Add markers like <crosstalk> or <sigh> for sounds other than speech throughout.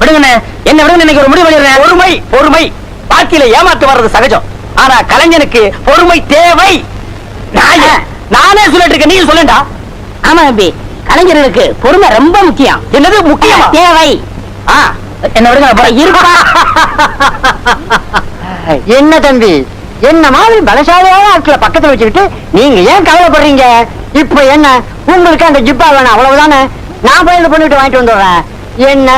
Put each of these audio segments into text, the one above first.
விடுங்கண்ணே. என்ன விடுங்க இன்னைக்கு ஒரு முடிவு பண்ணிடுறேன். பொறுமை பொறுமை. வாழ்க்கையில ஏமாத்து வர்றது சகஜம். ஆனா கலைஞனுக்கு பொறுமை தேவை. நான் சொல்லிட்டு இருக்கேன். நீ சொல்லுடா ஆமா தம்பி. கலைஞர்களுக்கு பொறுமை ரொம்ப முக்கியம். என்னது முக்கியமா? தேவை. என்ன விடுங்க <laughs> என்ன தம்பி? என்ன மாதிரி பலசாலியான ஆட்களை பக்கத்துல வச்சுக்கிட்டு நீங்க ஏன் கவலைப்படுறீங்க? இப்ப என்ன? உங்களுக்கு அந்த ஜிப்பா வேணும். அவ்வளவுதானே? நான் போய் பண்ணிட்டு வாங்கிட்டு வந்துடுறேன். என்ன?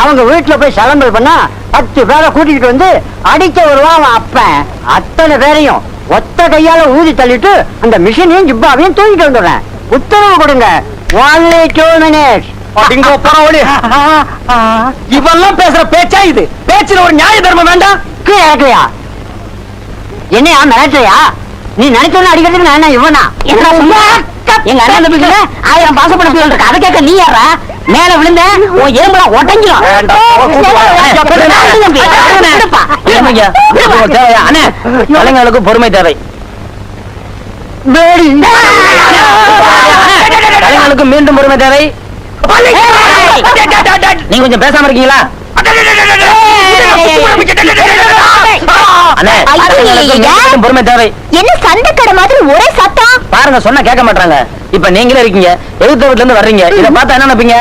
அவங்க வீட்டுல போய் சலம்பல் பண்ணா பத்து பேரை கூட்டிகிட்டு வந்து அடிக்க வருவான் அவன் அப்பன். அத்தனை பேரையும் ஒத்த கையால ஊதி தள்ளிட்டு அந்த மிஷினையும் ஜிப்பாவையும் தூக்கிட்டு வந்துடுறேன். உத்தரவு கொடுங்க. ஒன்லி டூ மினிட்ஸ் அடிங்கோ பரவாயில்ல இவெல்லாம் பேசுற பேச்சா இது? பேச்சுல ஒரு நியாய தர்மம் வேண்டாம் கீழே இறக்கலையா என்னையா மிரட்டுறியா நீ நினைச்சோன்னு அடிக்கிறதுக்கு நான் என்ன இவனா? எங்க அண்ணன் ஆயிரம் பாசப்பட அதை கேட்க நீ யாரா மேல விழுந்த உன். அண்ணே கலைஞர்களுக்கு பொறுமை தேவை. கலைஞர்களுக்கு மீண்டும் பொறுமை தேவை. நீங்க கொஞ்சம் பேசாம இருக்கீங்களா? பொறுமை தேவை. என்ன சண்டைக்கடை மாதிரி ஒரே சத்தம் பாருங்க சொன்னா கேட்க மாட்டாங்க. இப்ப நீங்களே இருக்கீங்க. எதிர்த்த வீட்டுல இருந்து வர்றீங்க. இத பார்த்தா என்ன நினைப்பீங்க?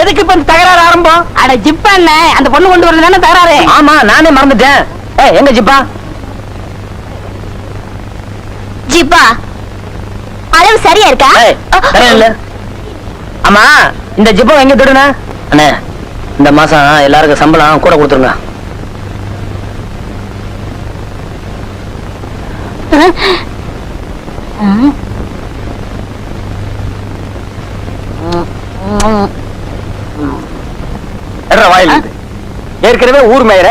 எதுக்கு இப்ப தகராறு ஆரம்பம்? அட ஜிப்பா என்ன? அந்த பொண்ணு கொண்டு வரது தானே தகராறு? ஆமா நானே மறந்துட்டேன். ஏய் எங்க ஜிப்பா? ஜிப்பா அளவு சரியா இருக்கா? இல்ல. ஆமா இந்த ஜிப்பா எங்க திருடுன? அண்ணே இந்த மாசம் எல்லாருக்கும் சம்பளம் கூட கொடுத்துருங்க. வாயில். ஏற்கனவே ஊர் மேயற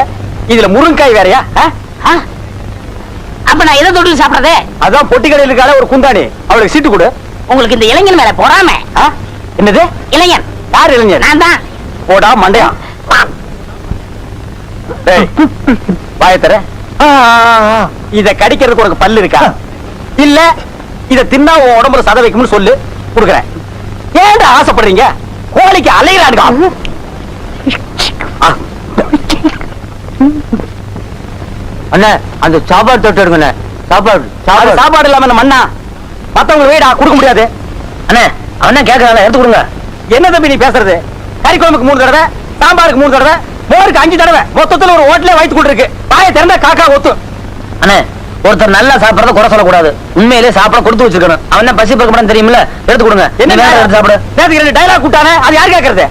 இதுல முருங்காய் வேறயா? அப்ப நான் எதை தொட்டு சாப்பிடறதே? அதான் பொட்டி கடையில் இருக்கால ஒரு குந்தாணி. அவளுக்கு சீட்டு கொடு. உங்களுக்கு இந்த இளைஞன் மேல பொறாம? என்னது? இளைஞன். யார் இளைஞர் நான் தான். போடா மண்டையா? டேய், வாயை தர இத கடிக்கிறதுக்கு உனக்கு பல்லு இருக்கா? இல்ல இத தின்னா உன் உடம்புல சத வைக்கும்னு சொல்லு. குடுக்குறேன். ஏன்டா ஆசைப்படுறீங்க? கோழிக்கு அலையிறானுங்க. ஆ. அண்ணே அந்த சாப்பாடு தொட்டு எடுங்கண்ணே. சாப்பாடு சாப்பாடு. இல்லாம மண்ணா? மத்தவங்க வீடா கொடுக்க முடியாது. அண்ணே அவனே கேட்கறான் எடுத்து கொடுங்க. என்ன தம்பி நீ பேசுறது? கறி குழம்புக்கு மூணு தடவை சாம்பாருக்கு மூணு தடவை மோருக்கு அஞ்சு தடவை மொத்தத்துல ஒரு ஹோட்டலே வயிற்று கொண்டு இருக்கு பாய திறந்தா காக்கா ஒத்து. அண்ணே ஒருத்தர் நல்லா சாப்பிடறத குறை சொல்லக்கூடாது. உண்மையிலே சாப்பிட கொடுத்து வச்சிருக்கணும். அவன் என்ன பசி பக்கம் தெரியுமில்ல? எடுத்து கொடுங்க. என்ன எடுத்து சாப்பிடு? நேத்துக்கு ரெண்டு டைலாக் கூட்டானே அது யார் கேக்குறது?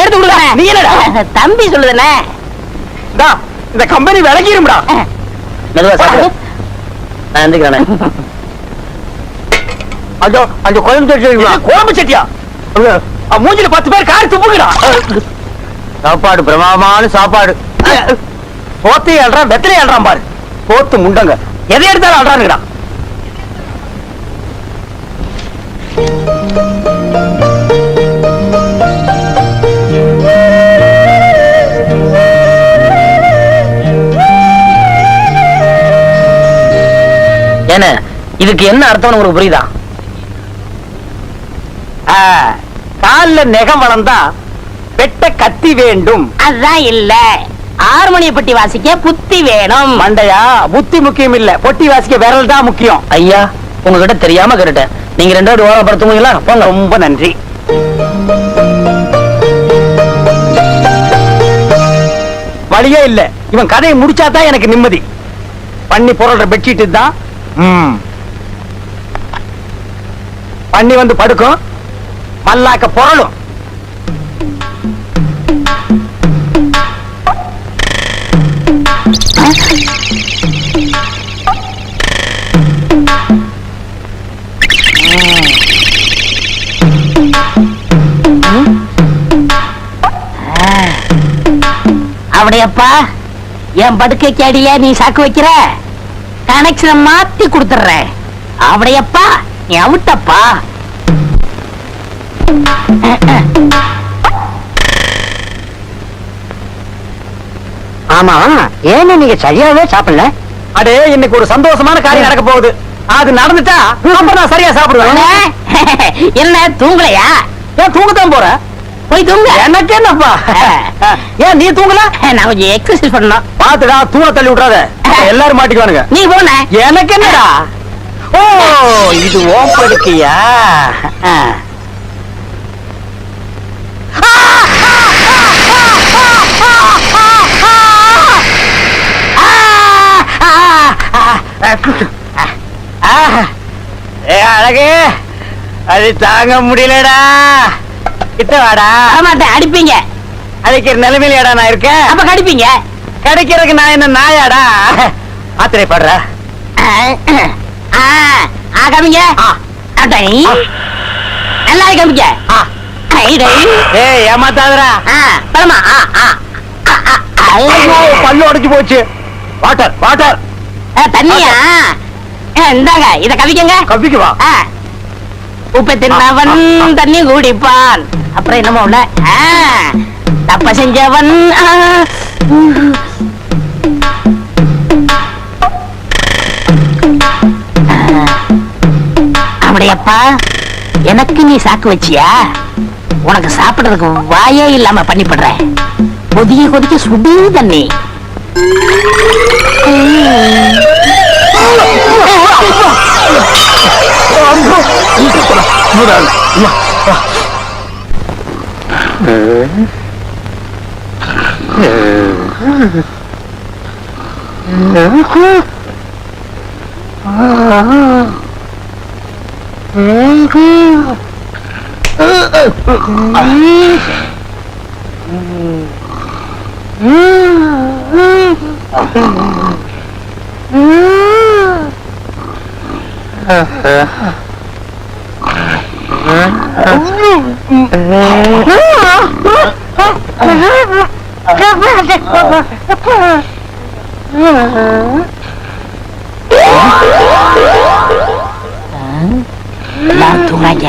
எடுத்து கொடுங்க. நீ என்னடா? தம்பி சொல்லுதுண்ணே. இந்தா, கம்பெனி விலகிரும்டா மெதுவா சாப்பிடு. நான் எந்திரிக்கிறேன் அந்த அந்த இது எடுங்க. குழம்பு சட்டியா? மூஞ்சில பத்து பேர் காரி துப்புங்கடா சாப்பாடு பிரமாதமான சாப்பாடு. போத்து ஏழ்றான் வெத்தலை ஏழ்றான் பாரு. போத்து முண்டங்க. எதை எடுத்தாலும் அல்றானுங்கடா ஏன இதுக்கு என்ன அர்த்தம் உங்களுக்கு புரியுதா ஆ, கால்ல நெகம் வளர்ந்தா வெட்ட கத்தி வேண்டும். அதுதான் இல்ல. ஹார்மோனிய பட்டி வாசிக்க புத்தி வேணும். மண்டையா? புத்தி முக்கியம் இல்ல. பொட்டி வாசிக்க விரல் தான் முக்கியம். ஐயா உங்ககிட்ட தெரியாம கேட்டுட்டேன். நீங்க ரெண்டு பேரும் ஓரம் படுத்துவீங்களா போங்க. ரொம்ப நன்றி. வழியே இல்ல. இவன் கதையை முடிச்சாதான் எனக்கு நிம்மதி. பண்ணி புரள்ற பெட்ஷீட் தான் ம். பண்ணி வந்து படுக்கும். மல்லாக்க பொருளும். அப்படியப்பா? என் படுக்கைக்கு அடியே நீ சாக்கு வைக்கிற? கனெக்ஷனை மாத்தி கொடுத்துடுறேன். அப்படியப்பா? நீ அவுட்டப்பா. ஆமா ஏன்னு நீங்க சரியாவே சாப்பிடல? அடே இன்னைக்கு ஒரு சந்தோஷமான காரியம் நடக்க போகுது. அது நடந்துட்டா நான் சரியா சாப்பிடுவேன். என்ன தூங்கலையா? ஏன் தூங்கத்தான் போறேன் போய் தூங்க. எனக்கு என்னப்பா? ஏன் நீ தூங்கல? நான் கொஞ்சம் எக்ஸசைஸ் பண்ணணும். பாத்துடா தூண தள்ளி விட்றாத எல்லாரும் மாட்டிக்குவானுங்க. நீ போன எனக்கு என்னடா? ஓ இது ஓம் படுக்கையா? அழகு அது தாங்க முடியலடா. கிட்ட வாடா. மாட்டேன் அடிப்பீங்க. அடிக்கிற நிலைமையிலடா நான் இருக்கேன். அப்ப கடிப்பீங்க. கிடைக்கிறதுக்கு நான் என்ன நாயாடா? ஆத்திரை படுற ஆ, ஆ, காமிங்க. ஆ. அடை. ஆ. நல்லா டை. ஏய் ஆ. ஐயோ, பல்லு உடைஞ்சு போச்சு. Water water. தண்ணியா? இந்தாங்க இத கவிக்கங்க. கப்பிக்கு வா ஆ. உப்பை தின்னவன் தண்ணி குடிப்பான். அப்புறம் என்னமோ உள்ள? தப்ப செஞ்சவன். அப்படியப்பா எனக்கு நீ சாக்கு வச்சியா? உனக்கு சாப்பிடுறதுக்கு வாயே இல்லாம பண்ணிப்படுறேன். கொதிக்க கொதிக்க சுடு தண்ணி. Uh-huh. எல்லாரும் தூங்காங்க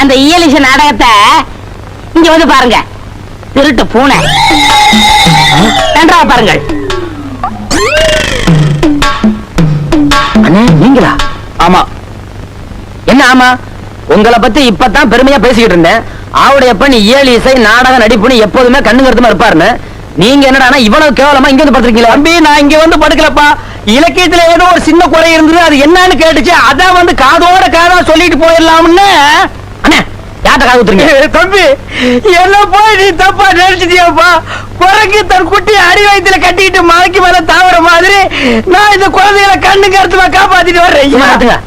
அந்த இயலிச நாடகத்தை இங்க வந்து பாருங்க. திருட்டு பூனை. நன்றாக பாருங்கள். அண்ணே நீங்களா? ஆமா. என்ன ஆமா? உங்களை பத்தி இப்பதான் பெருமையா பேசிக்கிட்டு இருந்தேன். ஆவுடையப்பன் ஏழு இசை நாடக நடிப்புன்னு எப்போதுமே கண்ணு கருத்துமா இருப்பாருன்னு. நீங்க என்னடா இவ்வளவு கேவலமா இங்க வந்து படுத்திருக்கீங்களா? தம்பி நான் இங்க வந்து படுக்கலப்பா. இலக்கியத்துல ஏதோ ஒரு சின்ன குறை இருந்தது அது என்னன்னு கேட்டுச்சு. அதான் வந்து காதோட காதா சொல்லிட்டு போயிடலாம்னு. யார்ட்ட காது ஊத்துறீங்க தம்பி என்ன போய் நீ தப்பா நினைச்சிட்டியாப்பா? குரங்கு தன் குட்டி அடி வயித்துல கட்டிக்கிட்டு மலைக்கு மேல தாவற மாதிரி நான் இந்த குழந்தைகளை கண்ணு கருத்துமா காப்பாத்திட்டு வர்றேன்.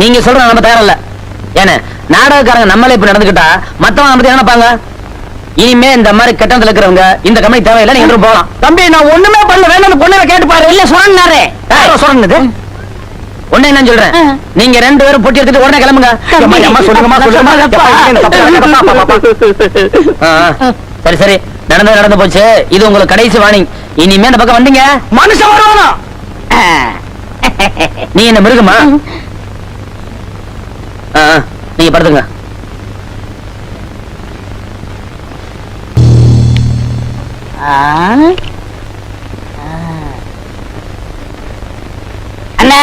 நீங்க சொல்ற நம்ம தயாரில்ல ஏன்னா நாடகக்காரங்க நம்மளே இப்ப நடந்துக்கிட்டா மத்தவங்க நம்ம நினைப்பாங்க? இனிமே இந்த மாதிரி கட்டணத்துல இருக்கிறவங்க இந்த கம்பெனி தேவையில்லை நீங்க போகலாம். தம்பி நான் ஒண்ணுமே பண்ணல. வேணும் பொண்ணுல கேட்டு பாரு. இல்ல சொன்னாரு சொல்றது ஒண்ணு என்ன சொல்றேன். நீங்க ரெண்டு பேரும் பொட்டி எடுத்துட்டு உடனே கிளம்புங்க. சரி சரி. நடந்து நடந்து போச்சு. இது உங்களுக்கு கடைசி வார்னிங் இனிமே இந்த பக்கம் வந்தீங்க. மனுஷன் வருவானா? நீ என்ன மிருகமா. நீங்க படுத்துங்க. அண்ணே.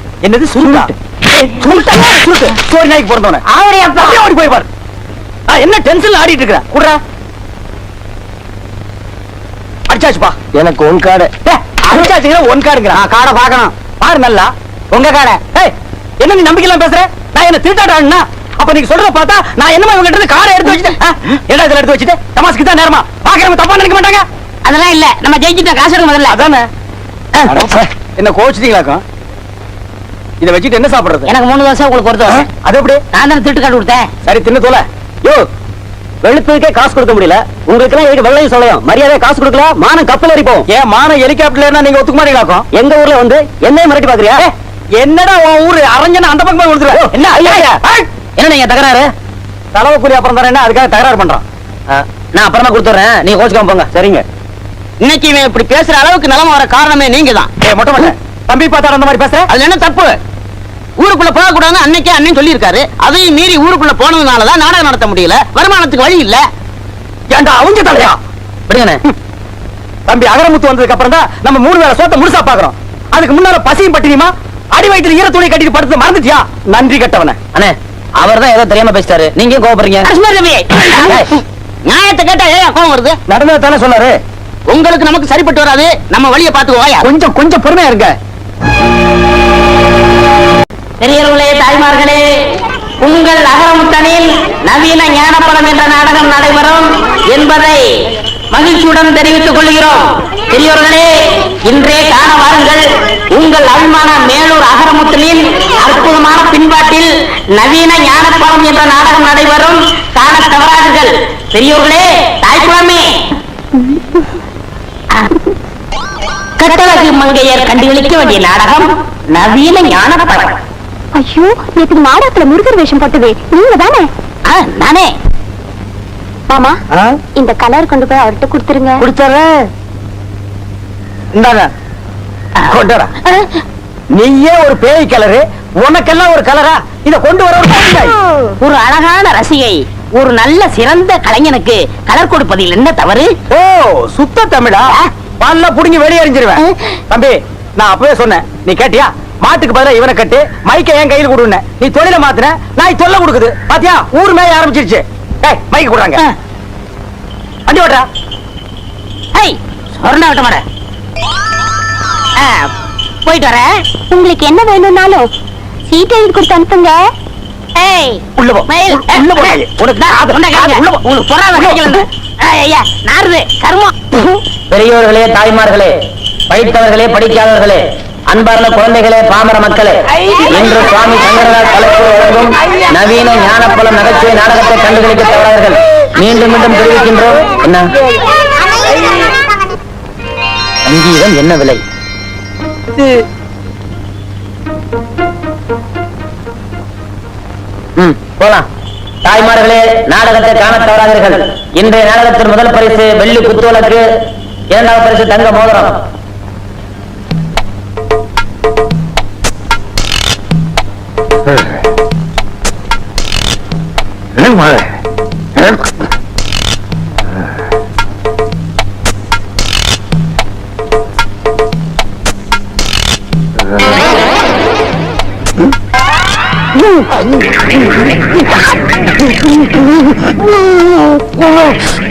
என்னது சுருட்டா? சுருட்டா. சுருட்டு சோரி நாய்க்கு பிறந்தவன. ஆவடி அப்பா. ஓடி போய் பாரு. என்ன டென்ஷன்ல ஆடிட்டு இருக்கிற? குடுறா. அடிச்சாச்சுப்பா. எனக்கு உன் காடு. அடிச்சாச்சுங்கிற ஒன் காடுங்கிற. காடை பார்க்கணும். பாரு நல்லா. உங்க காடை. ஏய் என்ன நீ நம்பிக்கை இல்லாம பேசுற? நான் என்ன திருட்டாடான்னா அப்ப நீங்க சொல்றத பார்த்தா நான் என்னமா இவங்க கிட்ட காடை எடுத்து வச்சுட்டேன்? என்ன இதுல எடுத்து வச்சுட்டு? தமாஸ்க்கு தான் நேரமா. பாக்குறவங்க தப்பா நினைக்க மாட்டாங்க? அதெல்லாம் இல்ல. நம்ம ஜெயிச்சிட்டோம். காசு எடுங்க முதல்ல. அதானே. என்ன கோச்சிட்டீங்களாக்கும் இதை வச்சுட்டு என்ன சாப்பிடுறது? எனக்கு மூணு தோசை உங்களுக்கு ஒரு தோசை. அது எப்படி? நான் தானே திட்டு காட்டு கொடுத்தேன். சரி தின்னு தோல. யோ வெளுத்ததுக்கே காசு கொடுக்க முடியல. உங்களுக்கு எல்லாம் எதுக்கு வெள்ளையும் சொல்லையும் மரியாதை காசு கொடுக்கல மானம் கப்பல் எரிப்போம் ஏன் மானம் ஹெலிகாப்டர்ல நீங்க ஒத்துக்க மாட்டீங்களாக்கும் எங்க ஊர்ல வந்து என்னையும் மிரட்டி பாக்குறியா என்னடா உன் ஊரு? அரஞ்சன அந்த பக்கம் கொடுத்துருவா. என்ன ஐயா என்ன நீங்க தகராறு? தலைவ கூலி அப்புறம் தரேன் அதுக்காக தகராறு பண்றான்? நான் அப்புறமா கொடுத்துறேன். நீங்க கோச்சுக்காம போங்க. சரிங்க. இன்னைக்கு இவன் இப்படி பேசுற அளவுக்கு நிலைமை வர காரணமே நீங்க தான் ஏ மொட்டை மொட்டை தம்பி பார்த்தா அந்த மாதிரி பேசுற? அதுல என்ன தப்பு? ஊருக்குள்ள போக கூடாதுன்னு அன்னைக்கே அண்ணன் சொல்லியிருக்காரு. அதையும் மீறி ஊருக்குள்ள போனதுனாலதான் நாடகம் நடத்த முடியல. வருமானத்துக்கு வழி இல்ல. ஏன்டா அவங்க தலையா? விடுங்கண்ணே தம்பி அகரமுத்து வந்ததுக்கு அப்புறம் தான் நம்ம மூணு வேளை சோத்த முழுசா பாக்குறோம் அதுக்கு முன்னால பசியும் பட்டினியுமா? அடி வயிற்றுல ஈர துணி கட்டிட்டு படுத்து மறந்துட்டியா? நன்றி கட்டவன. அண்ணே அவர் தான் ஏதோ தெரியாம பேசிட்டாரு. நீங்க ரவி நியாயத்தை கேட்டா ஏன் கோவம் வருது? நடந்தது தானே சொன்னாரு. உங்களுக்கு நமக்கு சரிப்பட்டு வராது. நம்ம வழியை பார்த்துக்குவோம் யார் கொஞ்சம் கொஞ்சம் பொறுமையா இருங்க. பெரியவர்களே தாய்மார்களே உங்கள் அகரமுத்தனில் நவீன ஞானப்படம் என்ற நாடகம் நடைபெறும் என்பதை மகிழ்ச்சியுடன் தெரிவித்துக் கொள்கிறோம். பெரியவர்களே இன்றே காண வாருங்கள் உங்கள் அபிமான மேலூர் அகரமுத்தனில் அற்புதமான பின்பாட்டில் நவீன ஞானப்படம் என்ற நாடகம் நடைபெறும். காண தவறாதீர்கள். பெரியவர்களே தாய்க்குழமே கட்டழகு மங்கையர் கண்டுகளிக்க வேண்டிய நாடகம் நவீன ஞானப்படம். ஐயோ நேற்று நாடகத்துல முருகர் வேஷம் போட்டது நீங்க தானே? ஆ, நானே. மாமா இந்த கலர் கொண்டு போய் அவர்கிட்ட கொடுத்துருங்க. குடிச்சாரேன் இந்தாங்க. கொண்டுடா நீயே ஒரு பேய் கலரு உனக்கெல்லாம் ஒரு கலரா? இத கொண்டு வர. ஒரு அழகான ரசிகை ஒரு நல்ல சிறந்த கலைஞனுக்கு கலர் கொடுப்பதில் என்ன தவறு? ஓ சுத்த தமிழா? பல்ல புடுங்கி வெளியே எறிஞ்சிருவேன். தம்பி நான் அப்பவே சொன்னேன். நீ கேட்டியா? மாட்டுக்கு பதிலா இவனை கட்டு மைக்க என் கையில் கொடுன நீ தொழில மாத்துன நாய் தொல்லை கொடுக்குது. பாத்தியா? ஊர் மேய ஆரம்பிச்சிருச்சு. ஏய் மைக்க கொடுறாங்க. வண்டி ஓட்டுறா ஹை சொர்ண விட்ட மாட போயிட்டு வரேன். உங்களுக்கு என்ன வேணும்னாலும் சீட் எழுதி கொடுத்து அனுப்புங்க. ஏய் உள்ள போ. உள்ள போ. உனக்கு நான் காது, உன்னை காது, கேட்கிறேன். உள்ள போ. உங்களுக்கு பொறாமை கிடைக்கல. ஏய், ஐயா நாருது கர்மம். பெரியோர்களே தாய்மார்களே படித்தவர்களே படிக்காதவர்களே அன்பார்ந்த குழந்தைகளே பாமர மக்களே இன்று சுவாமி சங்கரநாத் கலைப்பு வழங்கும் நவீன ஞானப்பலம் நகைச்சுவை நாடகத்தை கண்டுகளிக்க தவறார்கள் மீண்டும் மீண்டும் தெரிவிக்கின்றோம். என்ன? சங்கீதம் என்ன விலை? போலாம். தாய்மார்களே நாடகத்தை காண தவறாதீர்கள் இன்றைய நாடகத்தின் முதல் பரிசு வெள்ளி குத்துவலுக்கு இரண்டாவது பரிசு தங்க மோதிரம். Oh, my God.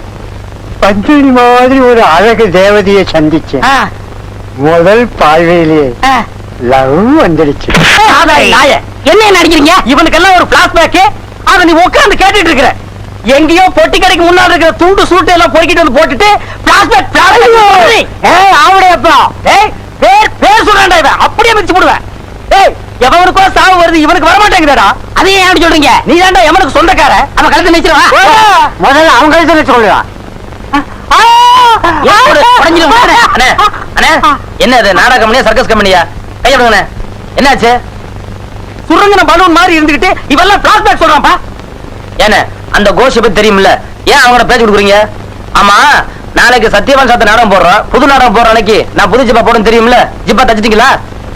பஞ்சனி மாதிரி ஒரு அழகு தேவதையை சந்திச்சேன் ஆ, முதல் பார்வையிலேயே ஆ. லவ் வந்துடுச்சு. என்ன நடிக்கிறீங்க இவனுக்கெல்லாம் ஒரு பிளாஸ்பேக் அத நீ உட்கார்ந்து கேட்டுட்டு இருக்கிற எங்கேயோ பொட்டி கடைக்கு முன்னாடி இருக்கிற துண்டு சூட்டு எல்லாம் பொறுக்கிட்டு வந்து போட்டுட்டு பிளாஸ்பேக் ஏய் ஆவுடையப்பா ஏய் பேர் பேர் சொல்றான்டா இவன் அப்படியே மிதிச்சு போடுவேன் ஏய் எவனுக்கோ சாவு வருது இவனுக்கு வர மாட்டேங்கிறடா அதையே ஏன் அப்படி சொல்றீங்க நீ தான்டா எவனுக்கு சொந்தக்கார அவன் கழுத்து நிச்சிருவா முதல்ல அவங்க கழுத்துல சொல்லுவான் என்ன இது? நாடக கம்பெனியா சர்க்கஸ் கம்பெனியா கையெடுங்கண்ணே என்னாச்சு? சுருங்கின பலூன் மாதிரி இருந்துகிட்டு இவெல்லாம் பிளாஸ்பேக் சொல்றான்ப்பா. ஏண்ணே அந்த கோஷ பத்தி தெரியுமில்ல. ஏன் அவங்கள பேச்சு கொடுக்குறீங்க? ஆமா நாளைக்கு சத்தியவான் சாத்த நாடகம் போடுறோம். புது நாடகம் போடுற அன்னைக்கு நான் புது ஜிப்பா போடுன்னு தெரியுமில்ல? ஜிப்பா தச்சிட்டீங்களா?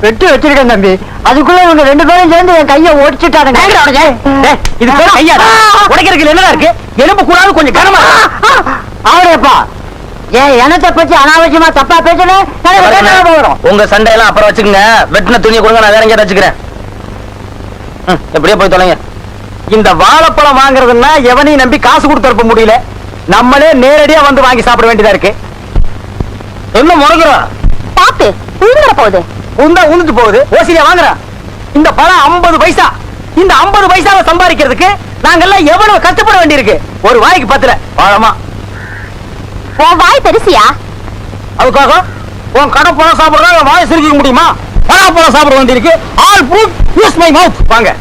வெட்டி வச்சிருக்கேன் தம்பி. அதுக்குள்ள இவங்க ரெண்டு பேரும் சேர்ந்து என் கையை ஓடிச்சுட்டாருங்க ஏய், இது பேர் கையாடா? உடைக்கிறதுக்கு என்னடா இருக்கு? எலும்பு கூடாது கொஞ்சம் கனமா ஆவுடையப்பா ஏன் எனத்தை பத்தி அனாவசியமா தப்பா வரும். உங்க சண்டையெல்லாம் அப்புறம் வச்சுக்கோங்க. வெட்டின துணியை கொடுங்க நான் வேற எங்கேயாவது வச்சுக்கிறேன். எப்படியோ போய் தொலைங்க. இந்த வாழைப்பழம் வாங்குறதுன்னா எவனையும் நம்பி காசு கொடுத்து அனுப்ப முடியல. நம்மளே நேரடியா வந்து வாங்கி சாப்பிட வேண்டியதா இருக்கு. என்ன முறகுறோம் பாத்து உழுந்துற போகுது. உந்தா உந்துட்டு போகுது. ஓசிலியா வாங்குறான் இந்த பழம் 50 பைசா. இந்த 50 பைசாவை சம்பாதிக்கிறதுக்கு நாங்கெல்லாம் எவ்வளவு கஷ்டப்பட வேண்டியிருக்கு. ஒரு வாய்க்கு பத்துல. பழமா? உன் வாய் பெருசியா? அதுக்காக உன் கடை பழம் சாப்பிடுறதா வாய் சிரிக்க முடியுமா? பழம் சாப்பிட வந்திருக்கு. All proof use my mouth வாங்க.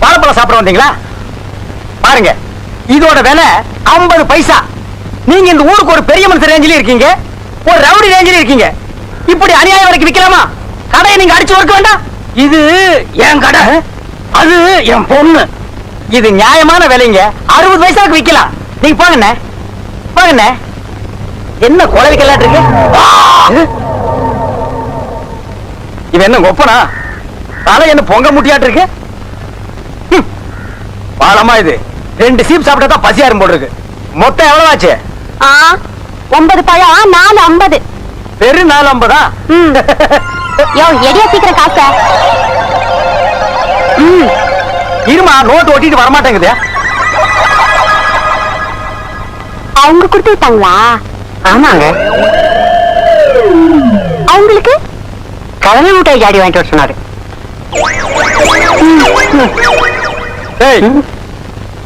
வாழைப்பழம் சாப்பிட வந்தீங்களா? பாருங்க. இதோட விலை 50 பைசா. நீங்க இந்த ஊருக்கு ஒரு பெரிய மனுஷன் ரேஞ்சில இருக்கீங்க. ஒரு ரவுடி ரேஞ்சில இருக்கீங்க. இப்படி அநியாயம் வரைக்கும் விற்கலாமா? கடையை நீங்க அடிச்சு ஒர்க்க வேண்டாம். இது என் கடை. அது என் பொண்ணு. இது நியாயமான விலைங்க. அறுபது பைசாவுக்கு விற்கலாம். நீங்க போங்கண்ணே போங்கண்ணே என்ன கொலை விக்கலாட்டு இருக்கு? இது? என்ன கொப்பனா தலை என்ன பொங்க முட்டியாட்டு இருக்கு. பாலமா இது. ரெண்டு சீப் சாப்பிட்டா தான் பசியாரும் போல் இருக்கு. மொத்தம் எவ்வளவு ஆச்சு ஒன்பது பழம் நாலு ஐம்பது. வெறும் நாலு ஐம்பதா? யோ எடியா சீக்கிரம் காச. இருமா நோட்டு ஒட்டிட்டு வரமாட்டேங்குது. அவங்க கொடுத்து விட்டாங்களா ஆமாங்க. அவங்களுக்கு? கடலை மிட்டாய் ஜாடி வாங்கிட்டு வர சொன்னாரு.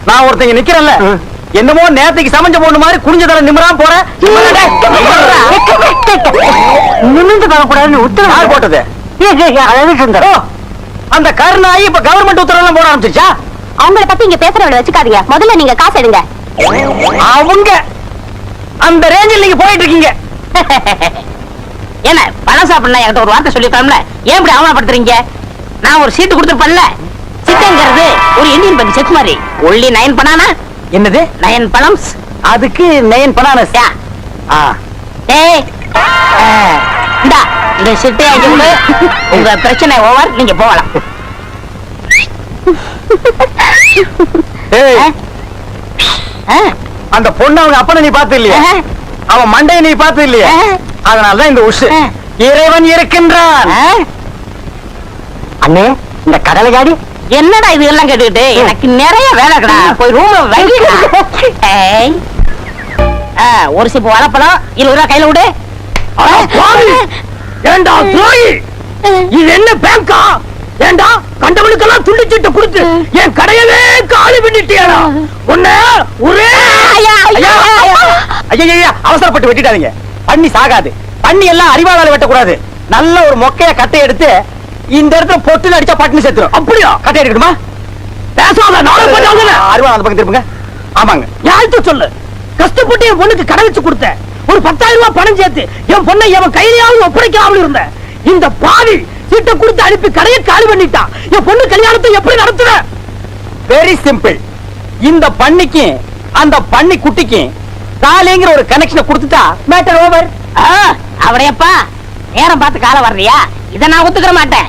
நான் ஒருத்தங்க நிக்கிறேன்ல. என்னமோ நேத்துக்கு சமைஞ்ச பொண்ணு மாதிரி குனிஞ்ச தர நிம்மறாம போற. நிமிந்து பார்க்கக்கூடாதுன்னு யார் உத்தரவு போட்டது? ஓ, சுந்தரம் அந்த கருணாயி இப்ப கவர்மெண்ட் உத்தரவு போட ஆரம்பிச்சிருச்சா? அவங்கள பத்தி இங்க பேசுறவள வச்சுக்காதீங்க. முதல்ல நீங்க காசு எடுங்க. அவங்க அந்த ரேஞ்சில் நீங்க போயிட்டு இருக்கீங்க. என்ன பழம் சாப்பிடலாம் என்கிட்ட ஒரு வார்த்தை சொல்லிருக்கலாம்ல ஏன் இப்படி அவமானப்படுத்துறீங்க? நான் ஒரு சீட்டு கொடுத்துருப்பேன்ல? சிட்டுங்கிறது ஒரு இந்தியன் பேங்க் செக் மாதிரி ஒன்லி நயன் பனானா என்னது? நயன் பழம்ஸ் அதுக்கு நயன் பனானஸ் ஏய். இந்தா இந்த சிட்டை உங்க பிரச்சனை ஓவர் நீங்க போகலாம். ஏய். ஆ, அந்த பொண்ணு அவங்க அப்பனை நீ பார்த்து இல்லையா அவன் மண்டையை நீ பார்த்து இல்லையா. அதனாலதான் இந்த உஷு. இறைவன் இருக்கின்றான். அண்ணே இந்த கடலை ஜாடி என்னடா இது எல்லாம் கேட்டுக்கிட்டு? எனக்கு நிறைய வேலை இருக்குடா. போய் ரூம்ல <laughs> ஒரு சிப்பு வாழைப்பழம் இருபது ரூபா கையில விடு! ஏண்டா இது என்ன பேங்கா? ஏண்டா கண்டவனுக்கெல்லாம் துண்டிச்சிட்டு கொடுத்து என் கடையவே காலி பண்ணிட்டியாடா. உன்ன ஒரே ஐயா, அவசரப்பட்டு வெட்டிட்டாதீங்க பண்ணி சாகாது. பண்ணி எல்லாம் அறிவாளால வெட்டக்கூடாது. நல்ல ஒரு மொக்கைய கட்டை எடுத்து இந்த இடத்துல பொட்டு அடிச்சா பட்டுன்னு செத்துரும். அப்படியா? கட்டை எடுக்கணுமா பேசாத நாளை பண்ணாங்க அறிவாள் அந்த பக்கம் திருப்புங்க. ஆமாங்க. யார்கிட்ட சொல்லு? கஷ்டப்பட்டு என் பொண்ணுக்கு கடை வச்சு கொடுத்தேன். ஒரு பத்தாயிரம் ரூபாய் பணம் சேர்த்து என் பொண்ணை எவன் கையிலாவது ஒப்படைக்காமல் இருந்தேன். இந்த பாவி சீட்டை கொடுத்து அனுப்பி கடையை காலி பண்ணிட்டான் என் பொண்ணு கல்யாணத்தை எப்படி நடத்துவேன் வெரி சிம்பிள் இந்த பண்ணிக்கு அந்த பண்ணி குட்டிக்கு தாலிங்கிற ஒரு கனெக்ஷனை கொடுத்துட்டா மேட்டர் ஓவர் அவடையப்பா நேரம் பார்த்து காலம் வர்றியா? இத நான் ஒத்துக்கிற மாட்டேன்.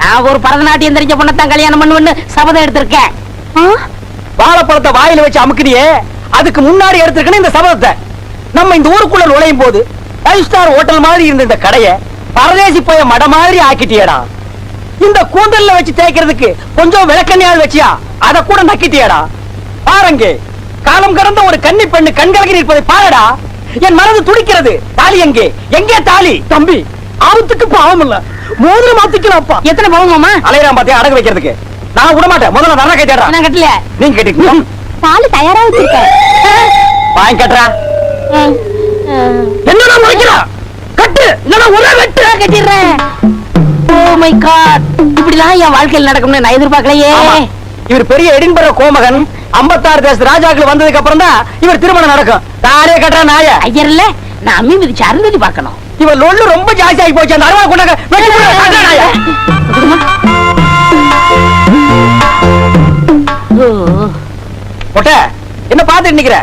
நான் ஒரு பரதநாட்டியம் தெரிஞ்ச பொண்ணத்தான் கல்யாணம் பண்ணுவேன்னு சபதம் எடுத்திருக்கேன்? வாழைப்பழத்தை வாயில வச்சு அமுக்குனியே. அதுக்கு முன்னாடி எடுத்திருக்கணும் இந்த சபதத்தை. நம்ம இந்த ஊருக்குள்ள நுழையும் போது ஃபைவ் ஸ்டார் ஹோட்டல் மாதிரி இருந்த இந்த கடைய பரதேசி போய மட மாதிரி ஆக்கிட்டியடா. இந்த கூந்தல்ல வச்சு தேய்க்கிறதுக்கு கொஞ்சம் விளக்கண்ணியாவது வச்சியா? அத கூட நக்கிட்டியடா. பாருங்க காலம் கடந்த ஒரு கன்னி பெண்ணு கண்கலகி நிற்பதை பாருடா. என் மனது துடிக்கிறது. தாலி எங்கே? எங்கே தாலி? தம்பி ஆபத்துக்கு பாவம் இல்ல. மோதிரம் மாத்திக்கலாம்ப்பா. எத்தனை பவுன் மாமா? அலையராம் பாத்தியா அடகு வைக்கிறதுக்கு. நான் விட மாட்டேன் முதல்ல நல்லா கேட்டா நான் கட்டல. நீங்க கேட்டீங்க தாலி தயாரா வச்சிருக்கேன். வாங்கி கட்டுறா. ம், ம். என்னடா முறைக்கிறா கட்டு. இல்லனா ஒரே வெட்டு. கட்டிடுறேன் ஓ மை காட் இப்படிலாம் என் வாழ்க்கையில் நடக்கும்னு நான் எதிர்பார்க்கலையே. இவர் பெரிய எடின்பர கோமகன். 56 தேச ராஜாக்கள் வந்ததுக்கு அப்புறம் தான் இவர் திருமணம் நடக்கும். தாரே கட்டுறா நாய. ஐயர் இல்ல நான் அம்மி மிதிச்சு அருந்ததி பார்க்கணும். இவர் லொல்லு ரொம்ப ஜாஸ்தி ஆகி போச்சு. அந்த அருவா கொண்டாங்க. என்ன பாத்துட்டு நிக்கிற?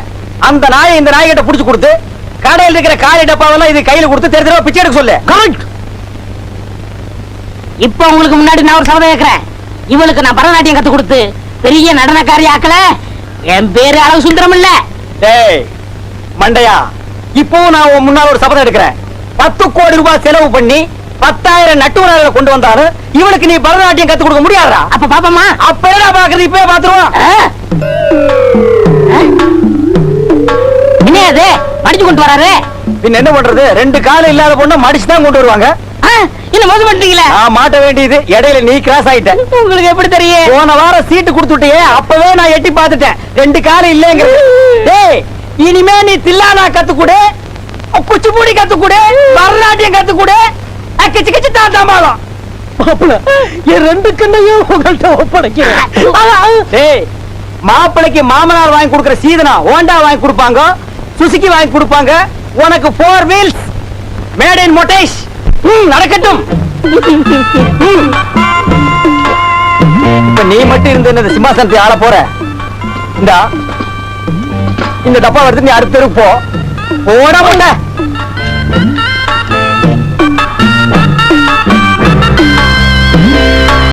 அந்த நாயை இந்த நாய்கிட்ட புடிச்சு கொடுத்து கடையில் இருக்கிற காலி டப்பாவெல்லாம் இது கையில கொடுத்து தெரு தெருவா பிச்சை எடுக்க சொல்லு. இப்ப உங்களுக்கு முன்னாடி நான் ஒரு சபதம் கேட்கிறேன் இவளுக்கு நான் பரதநாட்டியம் கத்து கொடுத்து பெரிய நடனக்காரி ஆக்கல என் பேரு அளவு சுந்தரம் இல்ல. டேய் மண்டையா இப்பவும் நான் உன் முன்னால ஒரு சபதம் எடுக்கிறேன். பத்து கோடி ரூபாய் செலவு பண்ணி பத்தாயிரம் நட்டுவரர்களை கொண்டு வந்தாலும் இவனுக்கு நீ பரதநாட்டியம் கத்து கொடுக்க முடியாதா அப்ப பாப்பமா? அப்ப என்ன பாக்குறது? இப்பவே பாத்துருவோம். என்ன அது படிச்சு கொண்டு வராரு? பின்ன என்ன பண்றது? ரெண்டு காலம் இல்லாத பொண்ணை மடிச்சு தான் கொண்டு வருவாங்க. என்ன மோசம் பண்ணிட்டீங்களே? மாட்ட வேண்டியது இடையில நீ கிராஸ் ஆயிட்ட. உங்களுக்கு எப்படி தெரியும்? போன வாரம் சீட்டு கொடுத்துட்டியே அப்பவே நான் எட்டி பார்த்துட்டேன். ரெண்டு காலம் இல்லைங்க டேய் இனிமே நீ தில்லானா கத்துக்கூடு? குச்சிப்பூடி கத்துக்கூடு? பரதநாட்டியம் கத்துக்கூடு? கிச்சு கிச்சு தாத்தாமாலம் என் ரெண்டு கண்ணையும் உங்கள்கிட்ட ஒப்படைக்கிறேன். டேய் மாப்பிளைக்கு மாமனார் வாங்கி கொடுக்கிற சீதனா ஹோண்டா வாங்கி கொடுப்பாங்க? சுசுக்கி வாங்கி கொடுப்பாங்க. உனக்கு போர் வீல்ஸ் மேட் இன் மொட்டேஷ் நடக்கட்டும். இப்ப நீ மட்டும் இருந்து இந்த சிம்மாசனத்தை ஆள போற? இந்தா. இந்த டப்பா எடுத்து நீ அடுத்த போ. போட மாட்ட.